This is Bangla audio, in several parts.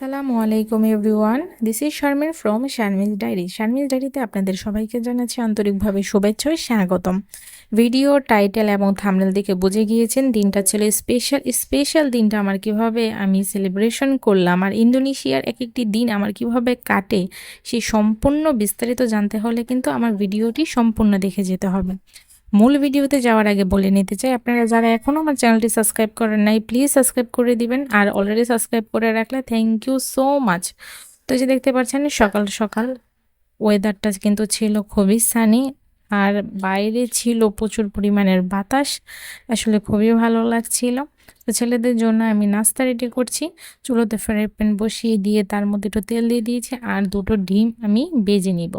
আসসালামু আলাইকুম everyone. This is Sharmin from Sharmin diary Sharmin ডায়েরিতে আপনাদের সবাইকে জানাচ্ছি আন্তরিকভাবে শুভেচ্ছা ও স্বাগতম। ভিডিও টাইটেল এবং থামনেল দেখে বুঝে গিয়েছেন দিনটা ছিল স্পেশাল স্পেশাল দিনটা আমার কীভাবে আমি সেলিব্রেশন করলাম আর ইন্দোনেশিয়ার এক একটি দিন আমার কীভাবে কাটে সেই সম্পূর্ণ বিস্তারিত জানতে হলে কিন্তু আমার ভিডিওটি সম্পূর্ণ দেখে যেতে হবে। মূল ভিডিওতে যাওয়ার আগে বলে নিতে চাই, আপনারা যারা এখনও আমার চ্যানেলটি সাবস্ক্রাইব করেন নাই প্লিজ সাবস্ক্রাইব করে দিবেন আর অলরেডি সাবস্ক্রাইব করে রাখলে থ্যাংক ইউ সো মাচ তো যে দেখতে পাচ্ছেন, সকাল সকাল ওয়েদারটা কিন্তু ছিল খুবই সানি আর বাইরে ছিল প্রচুর পরিমাণের বাতাস, আসলে খুবই ভালো লাগছিল। তো ছেলেদের জন্য আমি নাস্তা রেডি করছি। চুলোতে ফ্রাই প্যান বসিয়ে দিয়ে তার মধ্যে একটু তেল দিয়ে দিয়েছি আর দুটো ডিম আমি বেজে নিব।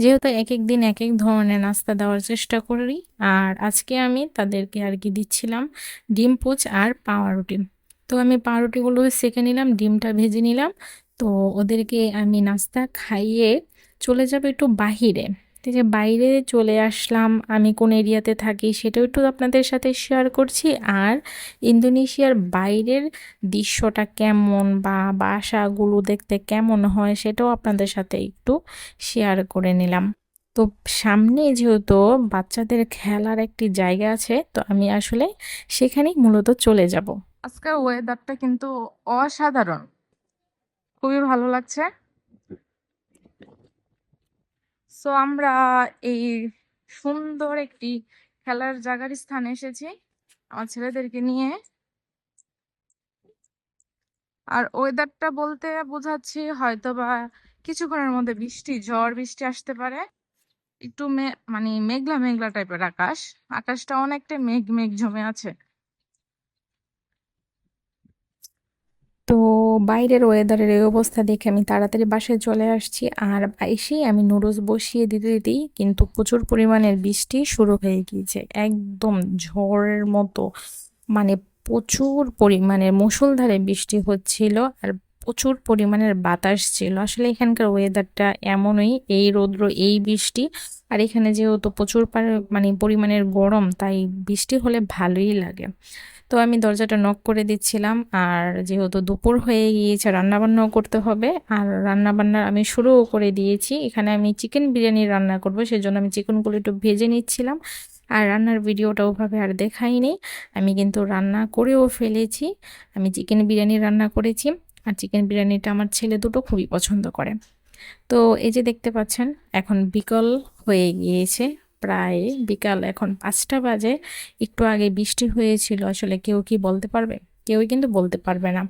যেহেতু এক এক দিন এক এক ধরনের নাস্তা দেওয়ার চেষ্টা করি আর আজকে আমি তাদেরকে আর কি দিচ্ছিলাম ডিম, পোচ আর পাউরুটি তো আমি পাউরুটিগুলো সেঁকে নিলাম, ডিমটা ভেজে নিলাম। তো ওদেরকে আমি নাস্তা খাইয়ে চলে যাব একটু বাহিরে। যে বাইরে চলে আসলাম। আমি কোন এরিয়াতে থাকি সেটাও একটু আপনাদের সাথে শেয়ার করছি। আর ইন্দোনেশিয়ার বাইরের দৃশ্যটা কেমন বা বাসাগুলো দেখতে কেমন হয় সেটাও আপনাদের সাথে একটু শেয়ার করে নিলাম। তো সামনে যেহেতু বাচ্চাদের খেলার একটি জায়গা আছে, তো আমি আসলে সেখানেই মূলত চলে যাব। আজকে ওয়েদারটা কিন্তু অসাধারণ। খুবই ভালো লাগছে। সো আমরা এই সুন্দর একটি খেলার জায়গার স্থানে এসেছি আমার ছেলেদেরকে নিয়ে। আর ওয়েদারটা বলতে বোঝাচ্ছি হয়তো বা কিছুক্ষণের মধ্যে বৃষ্টি, ঝড় বৃষ্টি আসতে পারে। একটু মানে মেঘলা মেঘলা টাইপের আকাশ। আকাশটা অনেকটা মেঘ মেঘ জমে আছে তো বাইরের ওয়েদারের এই অবস্থা দেখে আমি তাড়াতাড়ি বাসায় চলে আসছি। আর এসেই আমি নুডলস বসিয়ে দিতে দিতেই কিন্তু প্রচুর পরিমাণের বৃষ্টি শুরু হয়ে গিয়েছে। একদম ঝড়ের মতো মানে প্রচুর পরিমাণের মুষলধারে বৃষ্টি হচ্ছিল আর প্রচুর পরিমাণের বাতাস ছিল। আসলে এখানকার ওয়েদারটা এমনই, এই রৌদ্র, এই বৃষ্টি আর এখানে যেহেতু প্রচুর মানে পরিমাণের গরম, তাই বৃষ্টি হলে ভালোই লাগে। তো আমি দরজাটা নক করে দিচ্ছিলাম। আর যেহেতু দুপুর হয়ে গিয়েছে, রান্নাবান্নাও করতে হবে। আর রান্নাবান্নার আমি শুরুও করে দিয়েছি। এখানে আমি চিকেন বিরিয়ানি রান্না করব, সেজন্য আমি চিকেনগুলো একটু ভেজে নিচ্ছিলাম। আর রান্নার ভিডিওটা ওভাবে আর দেখাইনি। আমি কিন্তু রান্না করেও ফেলেছি। আমি চিকেন বিরিয়ানি রান্না করেছি। আর চিকেন বিরিয়ানিটা আমার ছেলে দুটো খুবই পছন্দ করে। তো এই যে দেখতে পাচ্ছেন, এখন বিকল হয়ে গিয়েছে। প্রায় বিকাল এখন পাঁচটা বাজে। একটু আগে বৃষ্টি হয়েছিল, আসলে কেউ কি বলতে পারবে? কেউই কিন্তু বলতে পারবে না।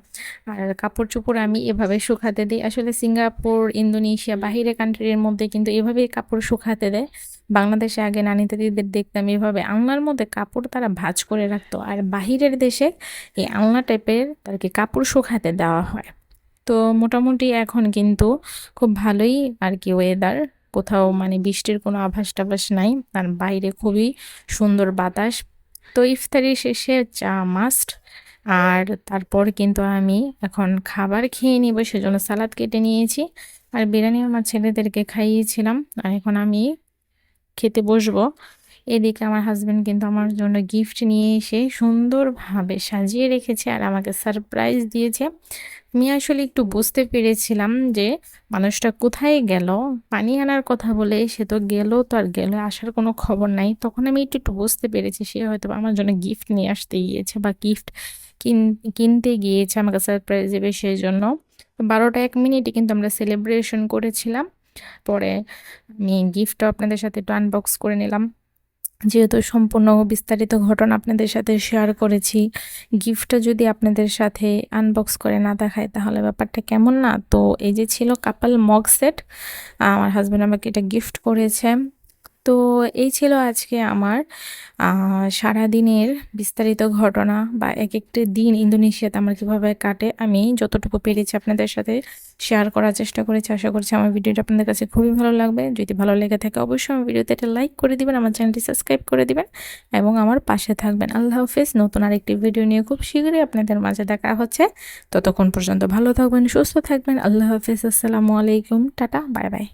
আর কাপড় চোপড় আমি এভাবে শুকাতে দিই। আসলে সিঙ্গাপুর, ইন্দোনেশিয়া বাহিরে কান্ট্রির মধ্যে কিন্তু এভাবেই কাপড় শুকাতে দেয়। বাংলাদেশে আগে নানি দাদিদের দেখতাম এভাবে আলনার মধ্যে কাপড় তারা ভাজ করে রাখতো। আর বাহিরের দেশে এই আলনা টাইপের তাদেরকে কাপড় শুকাতে দেওয়া হয়। তো মোটামুটি এখন কিন্তু খুব ভালোই আর কি ওয়েদার কোথাও মানে বৃষ্টির কোনো আভাস টাভাস নাই। আর বাইরে খুবই সুন্দর বাতাস। তো ইফতারি শেষে চা মাস্ট আর তারপর কিন্তু আমি এখন খাবার খেয়ে নিব, সেজন্য সালাদ কেটে নিয়েছি। আর বিরিয়ানি আমার ছেলেদেরকে খাইয়েছিলাম। আর এখন আমি খেতে বসবো। এদিকে আমার হাজব্যান্ড কিন্তু আমার জন্য গিফট নিয়ে এসে সুন্দরভাবে সাজিয়ে রেখেছে আর আমাকে সারপ্রাইজ দিয়েছে। আমি আসলে একটু বুঝতে পেরেছিলাম যে মানুষটা কোথায় গেল, পানি আনার কথা বলে সে তো গেল তো আর গেল, আসার কোনো খবর নাই। তখন আমি একটু একটু বুঝতে পেরেছি সে হয়তো আমার জন্য গিফট নিয়ে আসতে গিয়েছে বা গিফট কিনতে গিয়েছে আমাকে সারপ্রাইজ দেবে সেই জন্য বারোটা এক মিনিটে কিন্তু আমরা সেলিব্রেশন করেছিলাম। পরে আমি গিফটটা আপনাদের সাথে একটু আনবক্স করে নিলাম। যেহেতু সম্পূর্ণ বিস্তারিত ঘটনা আপনাদের সাথে শেয়ার করেছি গিফটটা যদি আপনাদের সাথে আনবক্স করে না দেখায় তাহলে ব্যাপারটা কেমন না? তো এই যে ছিল কাপাল মগ সেট আমার হাজব্যান্ড আমাকে এটা গিফট করেছে। তো এই ছিল আজকে আমার সারাদিনের বিস্তারিত ঘটনা বা এক একটি দিন ইন্দোনেশিয়াতে আমার কীভাবে কাটে, আমি যতটুকু পেরেছি আপনাদের সাথে শেয়ার করার চেষ্টা করেছি। আশা করছি আমার ভিডিওটা আপনাদের কাছে খুবই ভালো লাগবে। যদি ভালো লেগে থাকে অবশ্যই আমার ভিডিওতে একটা লাইক করে দিবেন, আমার চ্যানেলটি সাবস্ক্রাইব করে দিবেন এবং আমার পাশে থাকবেন। আল্লাহ হাফিজ। নতুন আরেকটি ভিডিও নিয়ে খুব শীঘ্রই আপনাদের মাঝে দেখা হচ্ছে। ততক্ষণ পর্যন্ত ভালো থাকবেন, সুস্থ থাকবেন। আল্লাহ হাফিজ। আসসালামু আলাইকুম। Tata, bye bye.